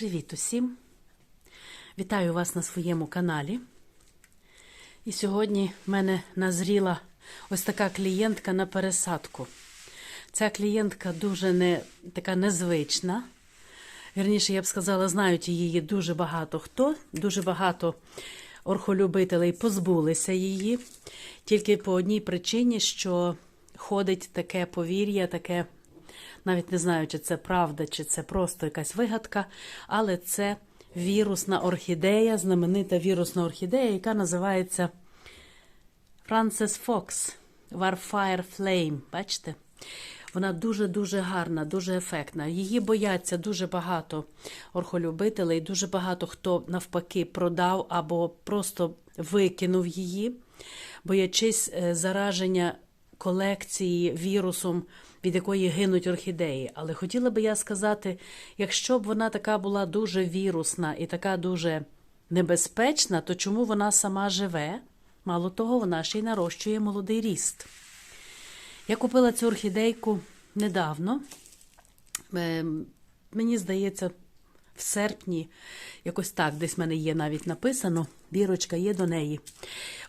Привіт усім! Вітаю вас на своєму каналі. І сьогодні в мене назріла ось така клієнтка на пересадку. Ця клієнтка дуже не, така незвична. Вірніше, я б сказала, знають її дуже багато хто, дуже багато орхолюбителей позбулися її. Тільки по одній причині, що ходить таке повір'я, таке навіть не знаю, чи це правда, чи це просто якась вигадка, але це вірусна орхідея, знаменита вірусна орхідея, яка називається Frances Fox Warfire Flame. Бачите? Вона дуже-дуже гарна, дуже ефектна. Її бояться дуже багато орхолюбителей, дуже багато хто навпаки продав або просто викинув її, боячись е, зараження колекції вірусом, від якої гинуть орхідеї. Але хотіла би я сказати, якщо б вона така була дуже вірусна і така дуже небезпечна, то чому вона сама живе? Мало того, вона ще й нарощує молодий ріст. Я купила цю орхідейку недавно. Е, Мені здається, в серпні, якось так, десь в мене є навіть написано, бірочка є до неї.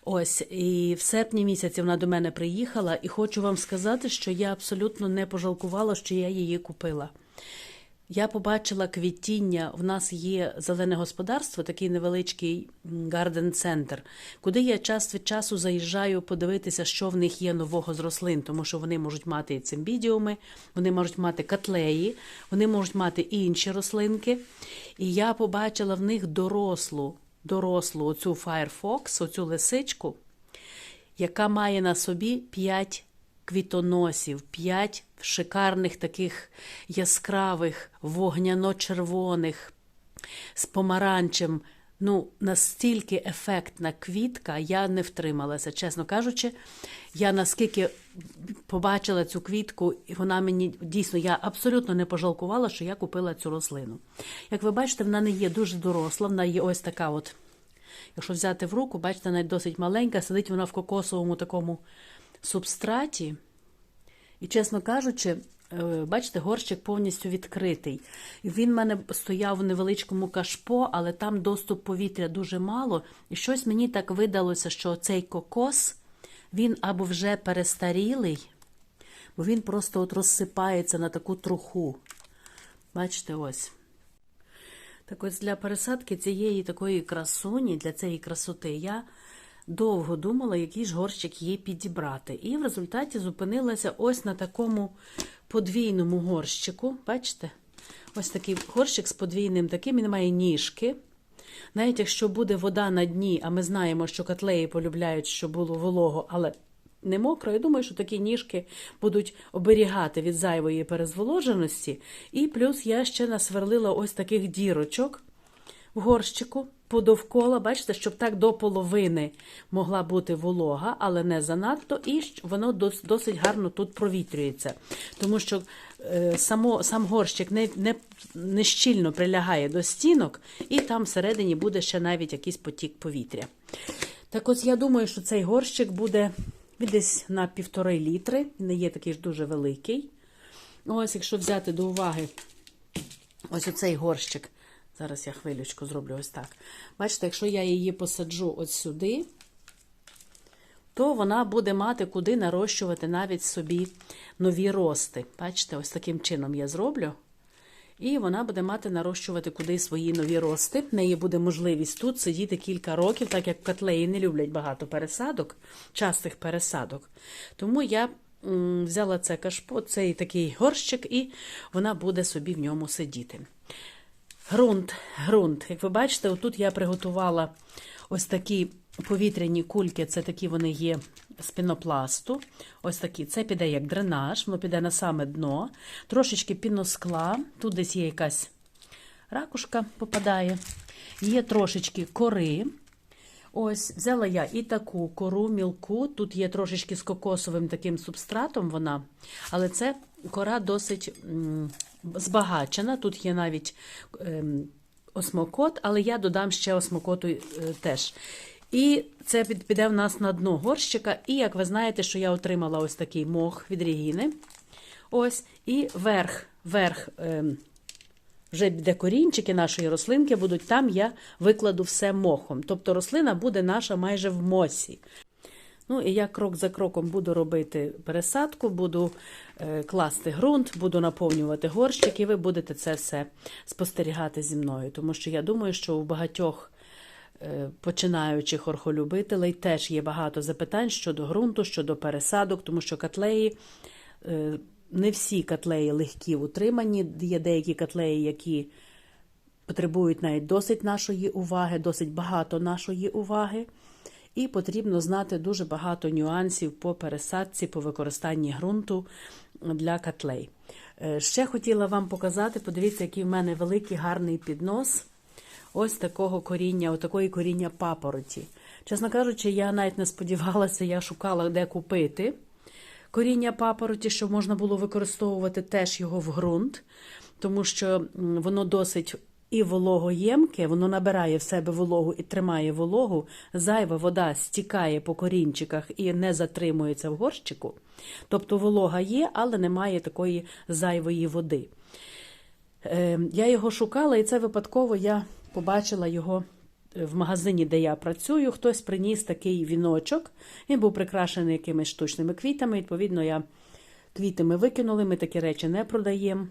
Ось, і в серпні місяці вона до мене приїхала, і хочу вам сказати, що я абсолютно не пожалкувала, що я її купила. Я побачила квітіння. В нас є зелене господарство, такий невеличкий гарден-центр, куди я час від часу заїжджаю подивитися, що в них є нового з рослин, тому що вони можуть мати і цимбідіуми, вони можуть мати котлеї, вони можуть мати і інші рослинки. І я побачила в них дорослу, дорослу оцю Firefox, оцю лисичку, яка має на собі 5 квітоносів, п'ять шикарних таких яскравих, вогняно-червоних, з помаранчем. Ну, настільки ефектна квітка, я не втрималася, чесно кажучи. Я наскільки побачила цю квітку, і вона мені дійсно я абсолютно не пожалкувала, що я купила цю рослину. Як ви бачите, вона не є дуже доросла, вона є ось така от. Якщо взяти в руку, бачите, навіть досить маленька, сидить вона в кокосовому такому субстраті. І, чесно кажучи, е, бачите, горщик повністю відкритий. І Він в мене стояв у невеличкому кашпо, але там доступ повітря дуже мало. І щось мені так видалося, що цей кокос, він або вже перестарілий, бо він просто от розсипається на таку труху. Бачите, ось. Так ось для пересадки цієї такої красуні, для цієї красоти, я довго думала, який ж горщик їй підібрати. І в результаті зупинилася ось на такому подвійному горщику. Бачите? Ось такий горщик з подвійним таким, він має ніжки. Навіть якщо буде вода на дні, а ми знаємо, що котлеї полюбляють, щоб було волого, але не мокро, я думаю, що такі ніжки будуть оберігати від зайвої перезволоженості. І плюс я ще насверлила ось таких дірочок в горщику подовкола, бачите, щоб так до половини могла бути волога, але не занадто, і воно досить гарно тут провітрюється. Тому що е, само, сам горщик не, не, не щільно прилягає до стінок, і там всередині буде ще навіть якийсь потік повітря. Так ось я думаю, що цей горщик буде десь на півтори літри, не є такий ж дуже великий. Ось, якщо взяти до уваги ось оцей горщик. Зараз я хвилючку зроблю ось так. Бачите, якщо я її посаджу ось сюди, то вона буде мати куди нарощувати навіть собі нові рости. Бачите, ось таким чином я зроблю. І вона буде мати нарощувати куди свої нові рости. В неї буде можливість тут сидіти кілька років, так як котлеї не люблять багато пересадок, частих пересадок. Тому я взяла це кашпо, цей такий горщик, і вона буде собі в ньому сидіти. Грунт, грунт. Як ви бачите, отут я приготувала ось такі повітряні кульки, це такі вони є з пінопласту. Ось такі. Це піде як дренаж, воно піде на саме дно. Трошечки піноскла. Тут десь є якась ракушка попадає. Є трошечки кори. Ось, взяла я і таку кору мілку. Тут є трошечки з кокосовим таким субстратом вона, але це кора досить збагачена. Тут є навіть ем, осмокот, але я додам ще осмокоту е, теж. І це піде в нас на дно горщика. І, як ви знаєте, що я отримала ось такий мох від Регіни. Ось, І верх верх ем, вже де корінчики нашої рослинки будуть, там я викладу все мохом. Тобто рослина буде наша майже в мосі. Ну і я крок за кроком буду робити пересадку, буду е, класти ґрунт, буду наповнювати горщик, і ви будете це все спостерігати зі мною. Тому що я думаю, що у багатьох е, починаючих орхолюбителей теж є багато запитань щодо ґрунту, щодо пересадок, тому що котлеї. е, не всі котлеї легкі в утриманні, є деякі котлеї, які потребують навіть досить нашої уваги, досить багато нашої уваги. І потрібно знати дуже багато нюансів по пересадці, по використанні ґрунту для котлей. Е, Ще хотіла вам показати, подивіться, який в мене великий гарний піднос. Ось такого коріння, отакої коріння папороті. Чесно кажучи, я навіть не сподівалася, я шукала, де купити коріння папороті, щоб можна було використовувати теж його в ґрунт, тому що воно досить і вологоємке, воно набирає в себе вологу і тримає вологу. Зайва вода стікає по корінчиках і не затримується в горщику. Тобто волога є, але немає такої зайвої води. Е, Я його шукала, і це випадково я побачила його е, в магазині, де я працюю. Хтось приніс такий віночок. Він був прикрашений якимись штучними квітами. Відповідно, я квіти ми викинули, ми такі речі не продаємо.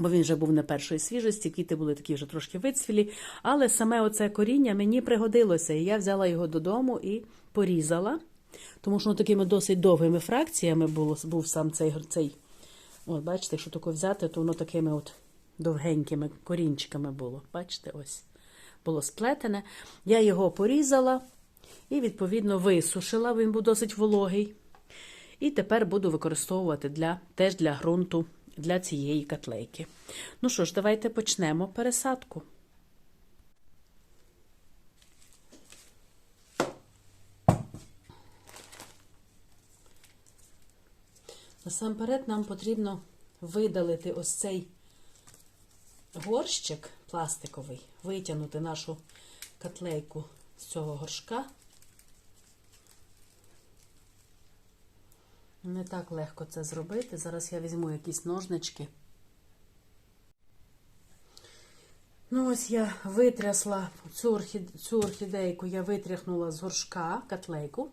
Бо він вже був не першої свіжості, квіти були такі вже трошки вицвілі. Але саме оце коріння мені пригодилося. І я взяла його додому і порізала. Тому що ну, такими досить довгими фракціями було, був сам цей, цей От, бачите, якщо таке взяти, то воно такими от довгенькими корінчиками було. Бачите, ось було сплетене. Я його порізала і, відповідно, висушила, він був досить вологий. І тепер буду використовувати для, теж для ґрунту для цієї котлейки. Ну що ж, давайте почнемо пересадку. Насамперед нам потрібно видалити ось цей горщик пластиковий, витягнути нашу котлейку з цього горшка. Не так легко це зробити. Зараз я візьму якісь ножнички. Ну, ось я витрясла цю, орхід... цю орхідейку, я витряхнула з горшка котлейку,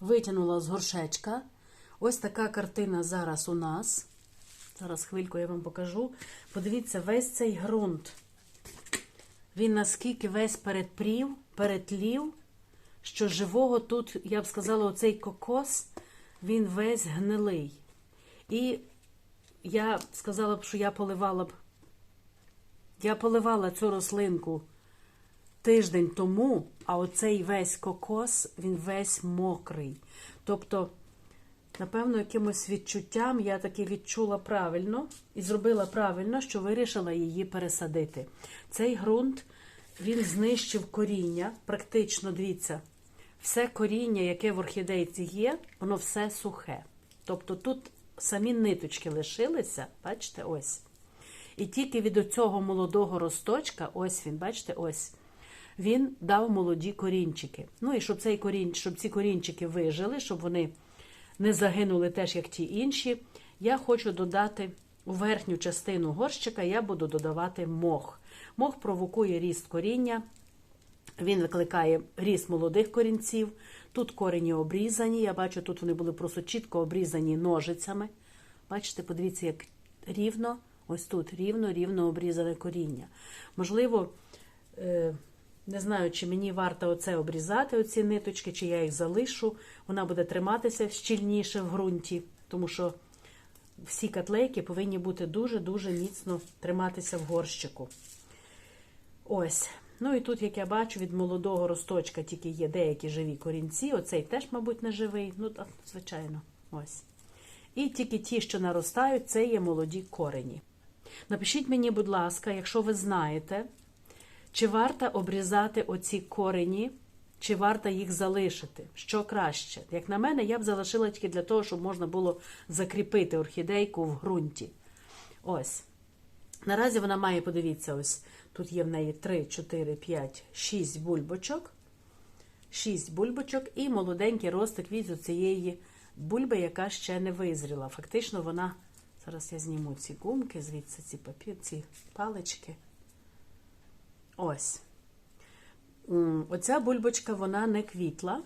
витягнула з горшечка. Ось така картина зараз у нас. Зараз хвильку я вам покажу. Подивіться, весь цей ґрунт. Він наскільки весь передпрів, перетлів, що живого тут, я б сказала, оцей кокос, він весь гнилий. І я сказала б, що я поливала б. Я поливала цю рослинку тиждень тому, а оцей весь кокос, він весь мокрий. Тобто, напевно, якимось відчуттям я таки відчула правильно і зробила правильно, що вирішила її пересадити. Цей ґрунт він знищив коріння, практично, дивіться, все коріння, яке в орхідейці є, воно все сухе. Тобто тут самі ниточки лишилися, бачите, ось. І тільки від оцього молодого росточка, ось він, бачите, ось, він дав молоді корінчики. Ну і щоб цей корінь, щоб ці корінчики вижили, щоб вони не загинули теж, як ті інші, я хочу додати у верхню частину горщика, я буду додавати мох. Мох провокує ріст коріння, він викликає ріст молодих корінців. Тут корені обрізані. Я бачу, тут вони були просто чітко обрізані ножицями. Бачите, подивіться, як рівно, ось тут рівно, рівно обрізане коріння. Можливо, е, не знаю, чи мені варто оце обрізати, оці ниточки, чи я їх залишу. Вона буде триматися щільніше в ґрунті, тому що всі котлейки повинні бути дуже-дуже міцно триматися в горщику. Ось. Ну і тут, як я бачу, від молодого росточка тільки є деякі живі корінці. Оцей теж, мабуть, не живий. Ну, так, звичайно, ось. І тільки ті, що наростають, це є молоді корені. Напишіть мені, будь ласка, якщо ви знаєте, чи варто обрізати оці корені, чи варто їх залишити? Що краще? Як на мене, я б залишила тільки для того, щоб можна було закріпити орхідейку в ґрунті. Ось. Наразі вона має, подивіться, ось тут є в неї 3, 4, 5, 6 бульбочок. 6 бульбочок і молоденький ростик від цієї бульби, яка ще не визріла. Фактично, вона, Зараз я зніму ці гумки, звідси ці папір, ці палички. Ось. Оця бульбочка, вона не квітла.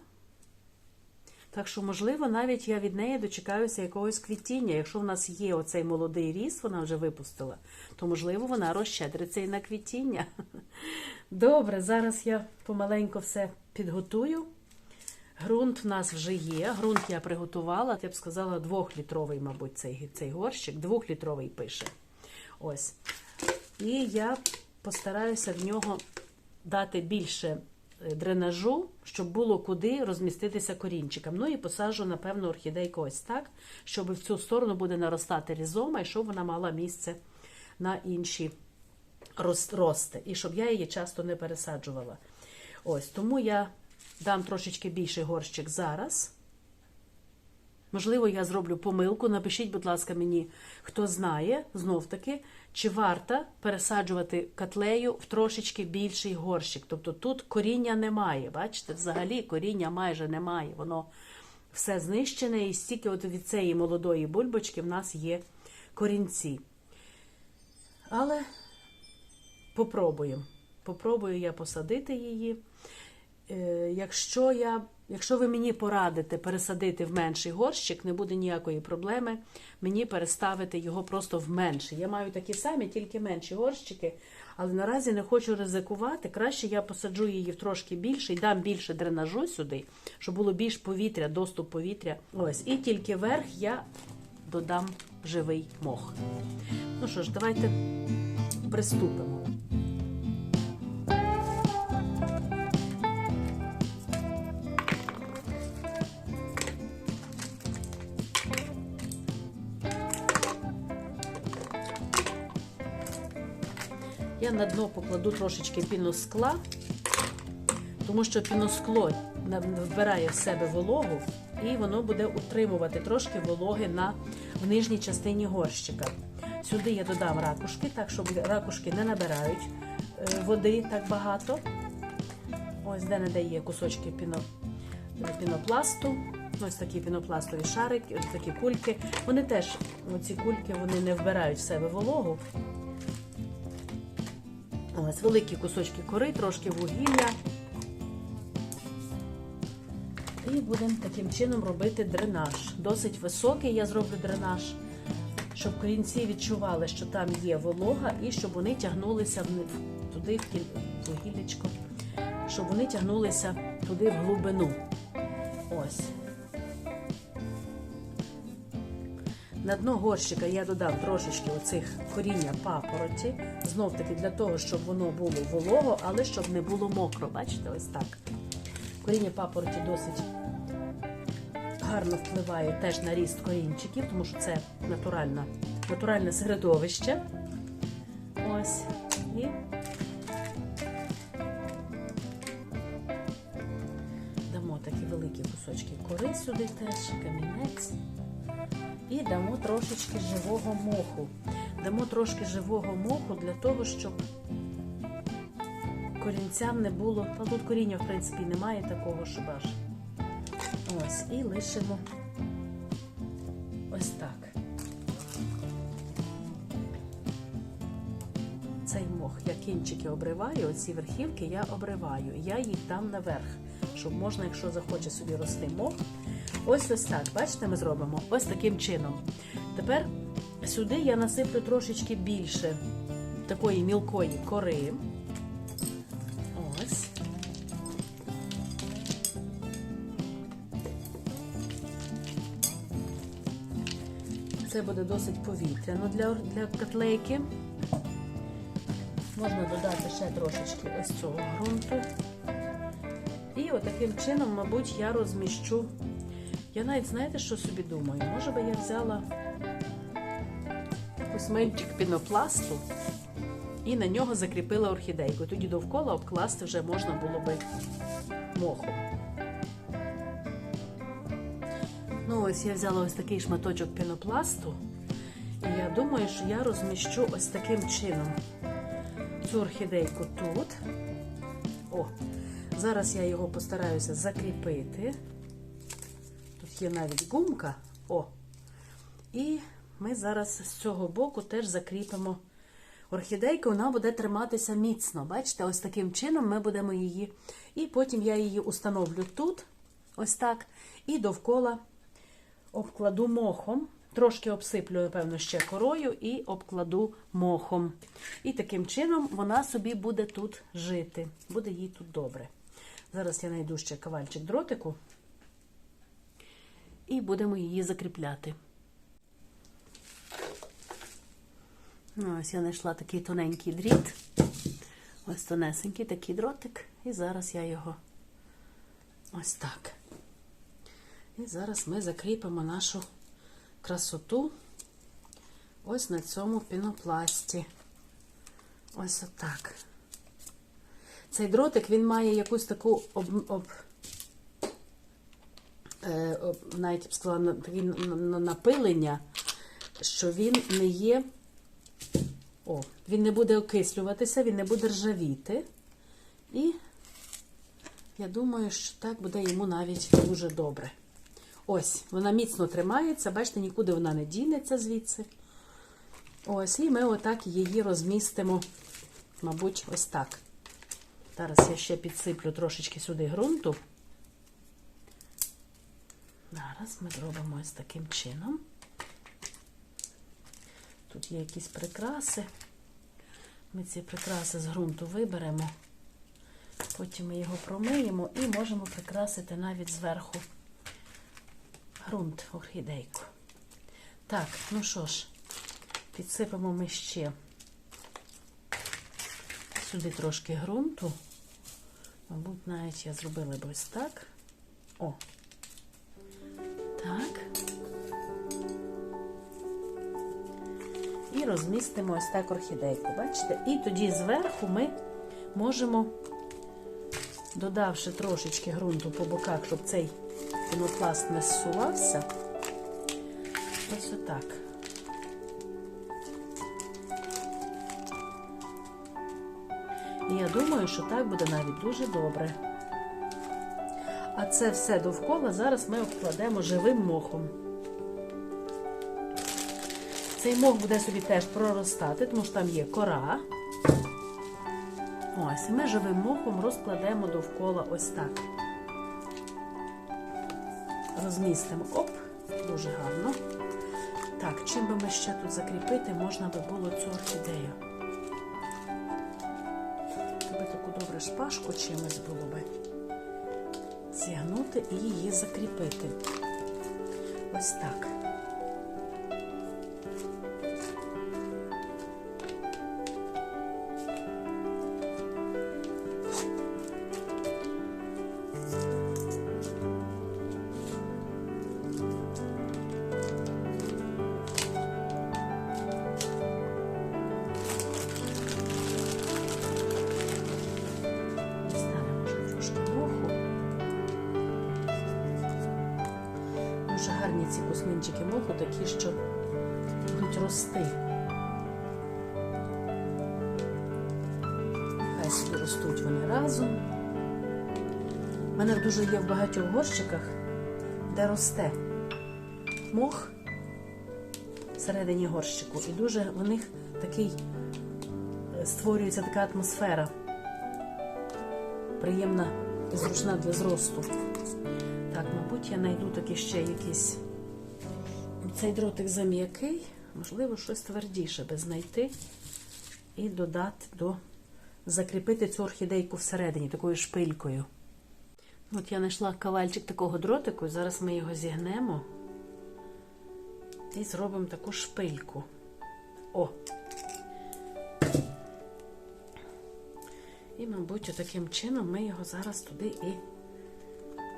Так що, можливо, навіть я від неї дочекаюся якогось квітіння. Якщо в нас є оцей молодий ріс, вона вже випустила, то, можливо, вона розщедриться і на квітіння. Добре, зараз я помаленько все підготую. Грунт в нас вже є. Грунт я приготувала. Я б сказала, двохлітровий, мабуть, цей, цей горщик. Двохлітровий пише. Ось. І я постараюся в нього дати більше дренажу, щоб було куди розміститися корінчикам. Ну і посаджу, напевно, орхідейку ось так, щоб в цю сторону буде наростати різома, і щоб вона мала місце на інші рости. І щоб я її часто не пересаджувала. Ось, тому я дам трошечки більший горщик зараз. Можливо, я зроблю помилку. Напишіть, будь ласка, мені, хто знає, знов таки, чи варто пересаджувати котлею в трошечки більший горщик. Тобто тут коріння немає. Бачите, взагалі коріння майже немає. Воно все знищене, і стільки от від цієї молодої бульбочки в нас є корінці. Але попробуємо. Попробую я посадити її. Е, Якщо, я, якщо ви мені порадите пересадити в менший горщик, не буде ніякої проблеми мені переставити його просто в менший. Я маю такі самі, тільки менші горщики, але наразі не хочу ризикувати. Краще я посаджу її в трошки більше і дам більше дренажу сюди, щоб було більш повітря, доступ повітря. Ось, і тільки верх я додам живий мох. Ну що ж, давайте приступимо. Я на дно покладу трошечки піноскла, тому що піноскло вбирає в себе вологу, і воно буде утримувати трошки вологи на, в нижній частині горщика. Сюди я додам ракушки, так щоб ракушки не набирають е, води так багато. Ось де не де є кусочки піно, пінопласту. Ось такі пінопластові шарики, ось такі кульки. Вони теж, ці кульки, вони не вбирають в себе вологу. Ось великі кусочки кори, трошки вугілля. І будемо таким чином робити дренаж. Досить високий я зроблю дренаж, щоб корінці відчували, що там є волога, і щоб вони тягнулися туди, в вугіллячко, щоб вони тягнулися туди в глибину. Ось. На дно горщика я додав трошечки оцих коріння папороті. Знов таки для того, щоб воно було волого, але щоб не було мокро. Бачите, ось так. Коріння папороті досить гарно впливає теж на ріст корінчиків, тому що це натуральна, натуральне середовище. Ось. І дамо такі великі кусочки кори сюди теж, камінець. І дамо трошечки живого моху. Дамо трошки живого моху для того, щоб корінцям не було. Та тут коріння, в принципі, немає такого, щоб аж. Ось, і лишимо ось так. Цей мох я кінчики обриваю, оці верхівки я обриваю. Я їх дам наверх, щоб можна, якщо захоче собі рости мох. Ось ось так. Бачите, ми зробимо ось таким чином. Тепер сюди я насиплю трошечки більше такої мілкої кори. Ось. Це буде досить повітряно для, для котлейки. Можна додати ще трошечки ось цього ґрунту. І отаким чином, мабуть, я розміщу. Я навіть знаєте, що собі думаю? Може би я взяла якийсь менчик пінопласту і на нього закріпила орхідейку. Тоді довкола обкласти вже можна було би мохом. Ну, ось я взяла ось такий шматочок пінопласту. І я думаю, що я розміщу ось таким чином цю орхідейку тут. О, зараз я його постараюся закріпити. Тут є навіть гумка. О. І ми зараз з цього боку теж закріпимо орхідейку, вона буде триматися міцно. Бачите, ось таким чином ми будемо її. І потім я її установлю тут, ось так, і довкола обкладу мохом. Трошки обсиплю, напевно, ще корою і обкладу мохом. І таким чином вона собі буде тут жити. Буде їй тут добре. Зараз я знайду ще кавальчик дротику і будемо її закріпляти. Ну, ось я знайшла такий тоненький дріт. Ось тонесенький такий дротик. І зараз я його ось так. І зараз ми закріпимо нашу красоту ось на цьому пінопласті. Ось отак. Цей дротик він має якусь таку об, об, е, об навіть б сказала, такі на- на- напилення, що він не є. О, він не буде окислюватися, він не буде ржавіти. І я думаю, що так буде йому навіть дуже добре. Ось, вона міцно тримається, бачите, нікуди вона не дінеться звідси. Ось, і ми отак її розмістимо, мабуть, ось так. Зараз я ще підсиплю трошечки сюди ґрунту. Зараз ми зробимо ось таким чином. Тут є якісь прикраси. Ми ці прикраси з ґрунту виберемо. Потім ми його промиємо і можемо прикрасити навіть зверху ґрунт орхідейку. Так, ну що ж, підсипемо ми ще сюди трошки ґрунту. Мабуть, навіть я зробила б ось так. О. Так. І розмістимо ось так орхідейку. Бачите? І тоді зверху ми можемо, додавши трошечки ґрунту по боках, щоб цей пінопласт не зсувався. Ось отак. І я думаю, що так буде навіть дуже добре. А це все довкола зараз ми обкладемо живим мохом. Цей мох буде собі теж проростати, тому що там є кора. Ось, і ми живим мохом розкладемо довкола ось так. Розмістимо. Оп, дуже гарно. Так, чим би ми ще тут закріпити, можна би було цю орхідею. Шпажку чимось було би зігнути і її закріпити. Ось так. Такі, що будуть рости. Хай собі ростуть вони разом. У мене дуже є в багатьох горщиках, де росте мох всередині горщику. І дуже в них такий е, створюється така атмосфера приємна і зручна для зросту. Так, мабуть, я знайду таки ще якийсь. Цей дротик зам'який, можливо, щось твердіше би знайти і додати до закріпити цю орхідейку всередині такою шпилькою. От я знайшла кавальчик такого дротику, зараз ми його зігнемо і зробимо таку шпильку. О! І, мабуть, таким чином ми його зараз туди і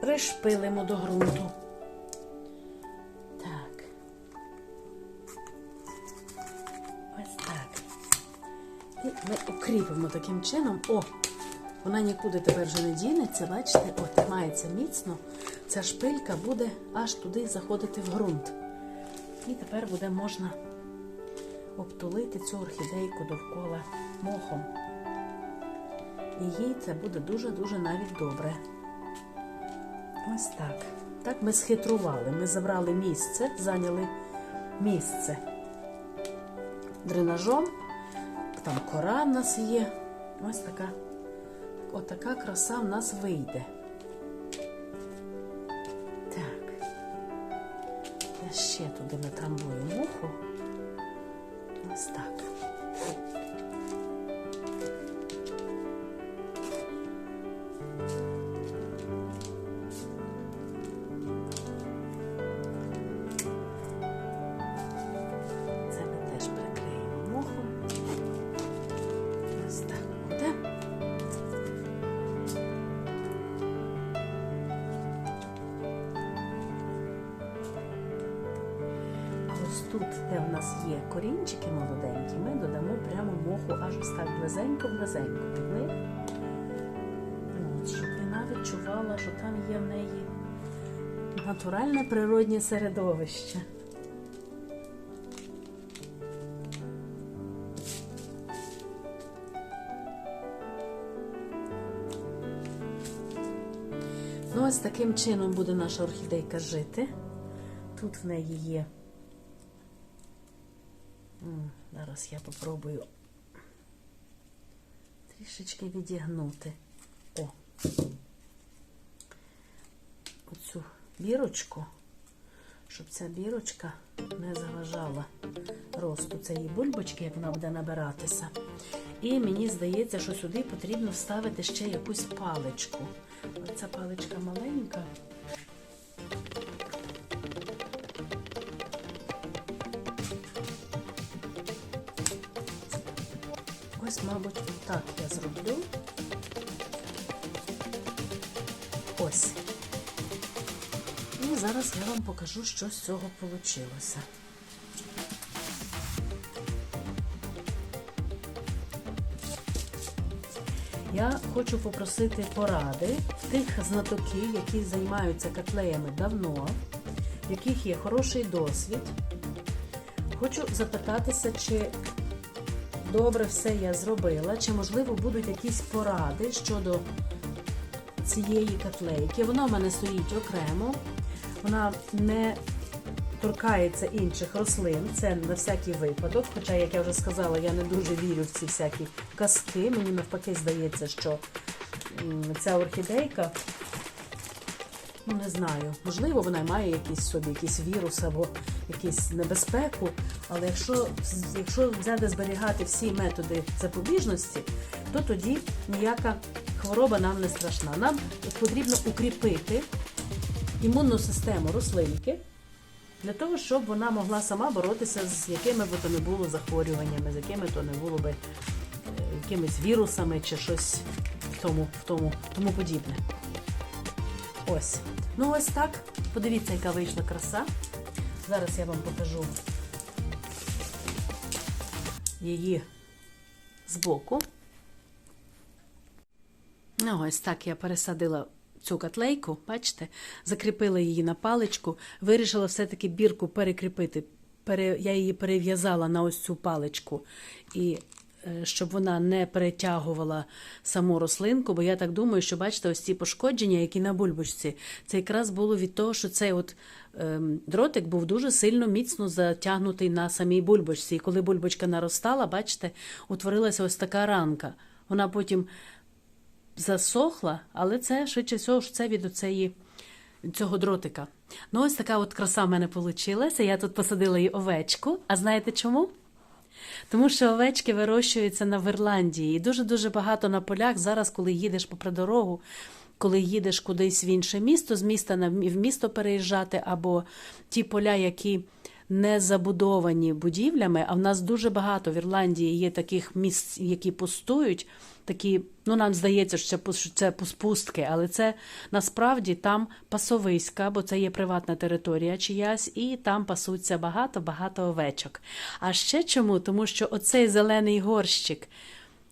пришпилимо до ґрунту. Ми укріпимо таким чином. О! Вона нікуди тепер вже не дінеться, бачите, от тримається міцно. Ця шпилька буде аж туди заходити в ґрунт. І тепер буде можна обтулити цю орхідейку довкола мохом. І їй це буде дуже-дуже навіть добре. Ось так. Так ми схитрували. Ми забрали місце, зайняли місце дренажом. Там кора в нас є. Ось така, отака краса в нас вийде. Так. Я ще туди натрамбую муху. Ось так. Ось тут, де в нас є корінчики молоденькі, ми додамо прямо моху аж ось так близенько-близенько під них. От, щоб вона відчувала, що там є в неї натуральне природнє середовище. Ну, ось таким чином буде наша орхідейка жити. Тут в неї є. Зараз я попробую трішечки відігнути. О. Оцю бірочку, щоб ця бірочка не заважала росту цієї бульбочки, як вона буде набиратися. І мені здається, що сюди потрібно вставити ще якусь паличку. Оця паличка маленька. Мабуть, так я зроблю. Ось. І зараз я вам покажу, що з цього вийшло. Я хочу попросити поради тих знатоків, які займаються котлеями давно, в яких є хороший досвід. Хочу запитатися, чи добре все я зробила, чи можливо будуть якісь поради щодо цієї котлейки. Вона в мене стоїть окремо, вона не торкається інших рослин, це на всякий випадок. Хоча, як я вже сказала, я не дуже вірю в ці всякі казки. Мені навпаки здається, що ця орхідейка, ну не знаю, можливо, вона має якийсь собі якийсь вірус або якусь небезпеку. Але якщо, якщо взяти зберігати всі методи запобіжності, то тоді ніяка хвороба нам не страшна. Нам потрібно укріпити імунну систему рослинки для того, щоб вона могла сама боротися з якими б то не було захворюваннями, з якими то не було би е, якимись вірусами чи щось в тому, в тому, тому подібне. Ось. Ну ось так. Подивіться, яка вийшла краса. Зараз я вам покажу її збоку. Ну, ось так я пересадила цю котлейку, бачите, закріпила її на паличку, вирішила все-таки бірку перекріпити. Пере, я її перев'язала на ось цю паличку, і щоб вона не перетягувала саму рослинку, бо я так думаю, що бачите, ось ці пошкодження, які на бульбочці, це якраз було від того, що цей от ем, дротик був дуже сильно міцно затягнутий на самій бульбочці. І коли бульбочка наростала, бачите, утворилася ось така ранка. Вона потім засохла, але це швидше всього ж це від оцеї, цього дротика. Ну, ось така от краса в мене вийшла. Я тут посадила і овечку. А знаєте чому? Тому що овечки вирощуються на Верландії. І дуже-дуже багато на полях зараз, коли їдеш попри дорогу, коли їдеш кудись в інше місто, з міста в місто переїжджати, або ті поля, які не забудовані будівлями, а в нас дуже багато в Ірландії є таких місць, які пустують. Такі, ну нам здається, що це, пустки, але це насправді там пасовиська, бо це є приватна територія чиясь, і там пасуться багато-багато овечок. А ще чому? Тому що оцей зелений горщик,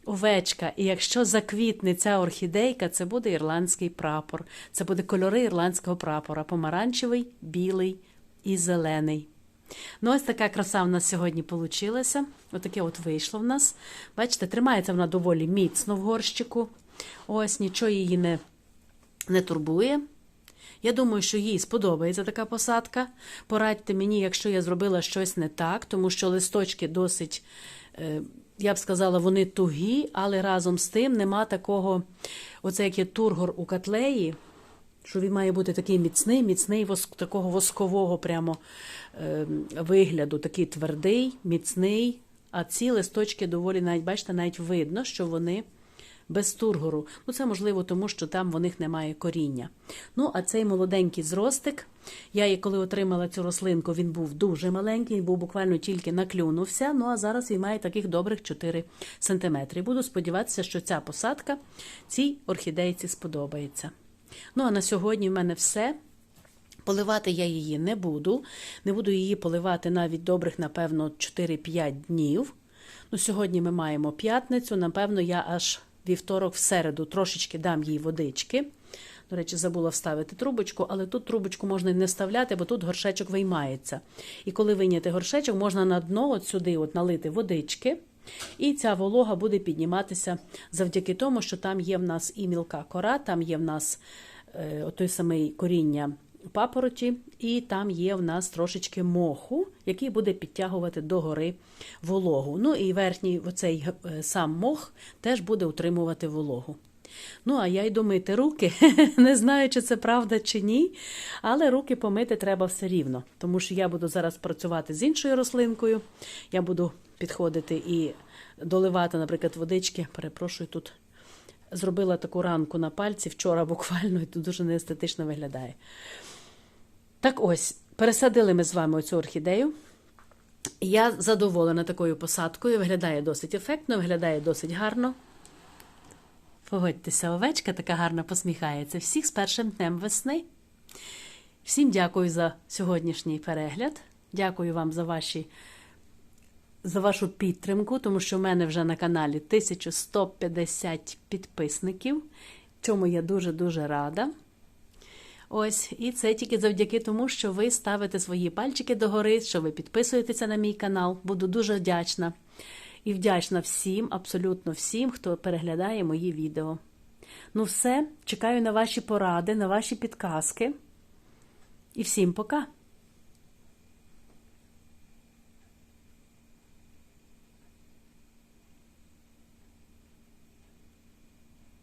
овечка, і якщо заквітне ця орхідейка, це буде ірландський прапор. Це буде кольори ірландського прапора: помаранчевий, білий і зелений. Ну, ось така краса в нас сьогодні вийшла. Отаке от вийшло в нас. Бачите, тримається вона доволі міцно в горщику. Ось нічого її не, не турбує. Я думаю, що їй сподобається така посадка. Порадьте мені, якщо я зробила щось не так, тому що листочки досить, е, я б сказала, вони тугі, але разом з тим нема такого, оце як є тургор у котлеї, що він має бути такий міцний, міцний воск, такого воскового прямо е, вигляду, такий твердий, міцний. А ці листочки доволі навіть, бачите, навіть видно, що вони без тургору. Ну, це можливо, тому що там в них немає коріння. Ну, а цей молоденький зростик, я коли отримала цю рослинку, він був дуже маленький, був буквально тільки наклюнувся. Ну а зараз він має таких добрих 4 см. Буду сподіватися, що ця посадка цій орхідейці сподобається. Ну, а на сьогодні в мене все. Поливати я її не буду. Не буду її поливати навіть добрих, напевно, 4-5 днів. Ну, Сьогодні ми маємо п'ятницю, напевно, я аж вівторок в середу трошечки дам їй водички. До речі, забула вставити трубочку, але тут трубочку можна не вставляти, бо тут горшечок виймається. І коли вийняти горшечок, можна на дно от сюди от налити водички. І ця волога буде підніматися завдяки тому, що там є в нас і мілка кора, там є в нас е, той самий коріння папороті, і там є в нас трошечки моху, який буде підтягувати догори вологу. Ну і верхній оцей е, сам мох теж буде утримувати вологу. Ну, а я йду мити руки. Не знаю, чи це правда чи ні, але руки помити треба все рівно, тому що я буду зараз працювати з іншою рослинкою. Я буду підходити і доливати, наприклад, водички. Перепрошую, тут зробила таку ранку на пальці вчора буквально, і тут дуже неестетично виглядає. Так ось, пересадили ми з вами оцю орхідею. Я задоволена такою посадкою. Виглядає досить ефектно, виглядає досить гарно. Погодьтеся, овечка така гарно посміхається. Всіх з першим днем весни. Всім дякую за сьогоднішній перегляд. Дякую вам за ваші. За вашу підтримку, тому що в мене вже на каналі 1150 підписників, чому я дуже-дуже рада. Ось, і це тільки завдяки тому, що ви ставите свої пальчики догори, що ви підписуєтеся на мій канал. Буду дуже вдячна. І вдячна всім, абсолютно всім, хто переглядає мої відео. Ну, все, чекаю на ваші поради, на ваші підказки. І всім пока!